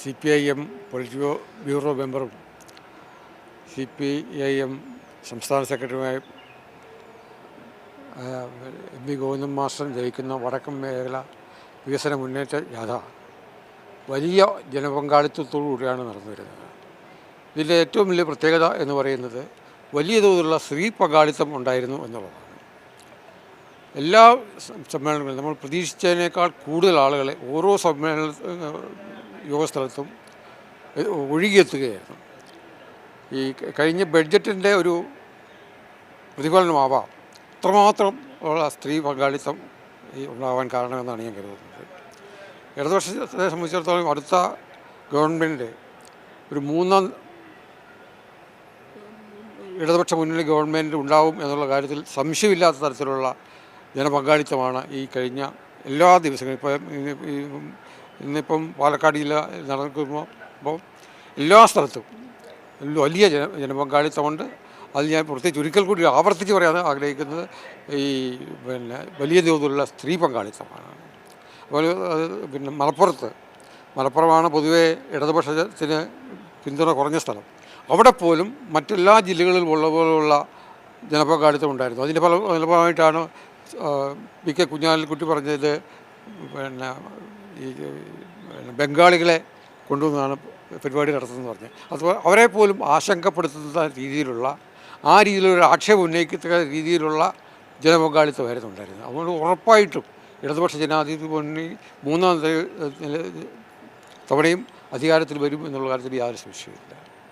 C P I M polit bureau മെമ്പറും C P I M സംസ്ഥാന സെക്രട്ടറിയുമായ M V Govindan master ജയിക്കുന്ന വടക്കൻ മേഖല വികസന മുന്നേറ്റ ജാഥ. വലിയ ജനപങ്കാളിത്തത്തോടു കൂടിയാണ് നടന്നു വരുന്നത് ഇതിന്റെ ഏറ്റവും വലിയ പ്രത്യേകത എന്ന് പറയുന്നത് വലിയ തോതിലുള്ള സ്ത്രീ പങ്കാളിത്തം ഉണ്ടായിരുന്നു എന്നുള്ളതാണ്. എല്ലാ സമ്മേളനങ്ങളും നമ്മൾ പ്രതീക്ഷിച്ചതിനേക്കാൾ കൂടുതൽ ആളുകളെ ഓരോ സമ്മേളന യോഗസ്ഥലത്തും ഒഴുകിയെത്തുകയായിരുന്നു. ഈ കഴിഞ്ഞ ബഡ്ജറ്റിന്റെ ഒരു പ്രതിഫലനമാവാം. അത്രമാത്രം ഉള്ള സ്ത്രീ പങ്കാളിത്തം ഈ ഉണ്ടാവാൻ കാരണമെന്നാണ് ഞാൻ കരുതുന്നത്. ഇടതുപക്ഷത്തെ സംബന്ധിച്ചിടത്തോളം അടുത്ത ഗവൺമെന്റ് ഒരു മൂന്നാം ഇടതുപക്ഷ മുന്നണി ഗവൺമെന്റ് ഉണ്ടാവും എന്നുള്ള കാര്യത്തിൽ സംശയമില്ലാത്ത തരത്തിലുള്ള ജനപങ്കാളിത്തമാണ് ഈ കഴിഞ്ഞ എല്ലാ ദിവസങ്ങളും. ഇപ്പം ഈ ഇന്നിപ്പം പാലക്കാട് ജില്ല നടക്കുമ്പോൾ അപ്പോൾ എല്ലാ സ്ഥലത്തും വലിയ ജന ജനപങ്കാളിത്തമുണ്ട് അത് ഞാൻ പ്രത്യേകിച്ച് ഒരിക്കൽ കൂടി ആവർത്തിച്ച് പറയാൻ ആഗ്രഹിക്കുന്നത് ഈ പിന്നെ വലിയ തോതിലുള്ള സ്ത്രീ പങ്കാളിത്തമാണ്. അതുപോലെ പിന്നെ മലപ്പുറത്ത് മലപ്പുറമാണ് പൊതുവേ ഇടതുപക്ഷത്തിന് പിന്തുണ കുറഞ്ഞ സ്ഥലം. അവിടെ പോലും മറ്റെല്ലാ ജില്ലകളിലും ഉള്ള പോലുള്ള ജനപങ്കാളിത്തം ഉണ്ടായിരുന്നു. അതിന്റെ ഫല ഫലമായിട്ടാണ് പി കെ കുഞ്ഞാലിക്കുട്ടി പറഞ്ഞത് പിന്നെ ഈ ബംഗാളികളെ കൊണ്ടുവന്നാണ് പരിപാടി നടത്തുന്നത് പറഞ്ഞത് അതുപോലെ അവരെ പോലും ആശങ്കപ്പെടുത്തുന്ന രീതിയിലുള്ള ആ രീതിയിലൊരു ആക്ഷേപം ഉന്നയിക്കത്തക്ക രീതിയിലുള്ള ജനപങ്കാളിത്തമായിരുന്നു ഉണ്ടായിരുന്നത്. അതുകൊണ്ട് ഉറപ്പായിട്ടും ഇടതുപക്ഷ ജനാധിപത്യ മുന്നണി മൂന്നാം തവണയും അധികാരത്തിൽ വരും എന്നുള്ള കാര്യത്തിൽ യാതൊരു സംശയമില്ല